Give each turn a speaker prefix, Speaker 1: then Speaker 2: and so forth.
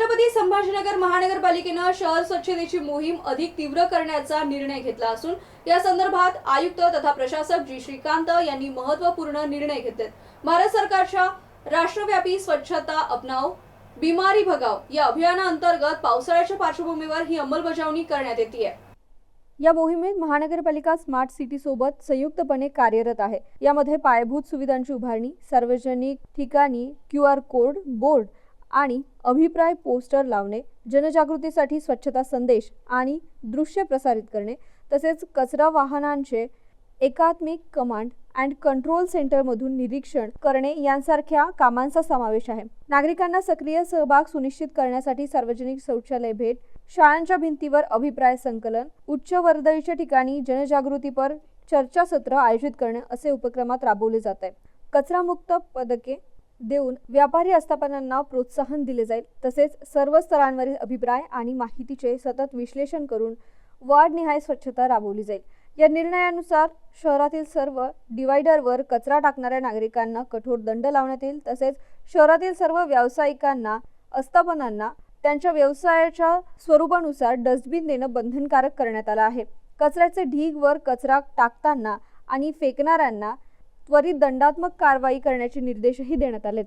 Speaker 1: छत्रपती संभाजीनगर महानगरपालिकेनं शहर स्वच्छतेची मोहीम अधिक तीव्र करण्याचा निर्णय घेतला असून या संदर्भात आयुक्त तथा प्रशासक जी. श्रीकांत यांनी महत्त्वपूर्ण निर्णय घेतलेत. भारत सरकारच्या राष्ट्रव्यापी स्वच्छता अपनाव बिमारी भगाव या अभियानाअंतर्गत पावसाळ्याच्या पार्श्वभूमीवर ही अंमलबजावणी करण्यात येते या मोहिमेत महानगरपालिका स्मार्ट सिटी सोबत संयुक्तपणे कार्यरत आहे. यामध्ये पायाभूत सुविधांची उभारणी सार्वजनिक ठिकाणी क्यू आर कोड बोर्ड आणि अभिप्राय पोस्टर लावणे जनजागृतीसाठी स्वच्छता संदेश आणि दृश्य प्रसारित करणे तसेच कचरा वाहनांचे एकात्मिक कमांड अँड कंट्रोल सेंटरमधून निरीक्षण करणे यांसारख्या कामांचा समावेश आहे. नागरिकांना सक्रिय सहभाग सुनिश्चित करण्यासाठी सार्वजनिक शौचालय भेट शाळांच्या भिंतीवर अभिप्राय संकलन उच्च वर्दळीच्या ठिकाणी जनजागृतीपर चर्चासत्र आयोजित करणे असे उपक्रमात राबवले जात आहे. कचरामुक्त पदके देऊन व्यापारी आस्थापनांना प्रोत्साहन दिले जाईल. तसेच सर्व स्तरांवरील अभिप्राय आणि माहितीचे सतत विश्लेषण करून वार्डनिहाय स्वच्छता राबवली जाईल. या निर्णयानुसार शहरातील सर्व डिवायडरवर कचरा टाकणाऱ्या नागरिकांना कठोर दंड लावण्यात येईल. तसेच शहरातील सर्व व्यावसायिकांना आस्थापनांना त्यांच्या व्यवसायाच्या स्वरूपानुसार डस्टबिन देणं बंधनकारक करण्यात आलं आहे. कचऱ्याचे ढीगवर कचरा टाकताना आणि फेकणाऱ्यांना त्वरित दंडात्मक कारवाई करण्याचे निर्देशही देण्यात आलेत.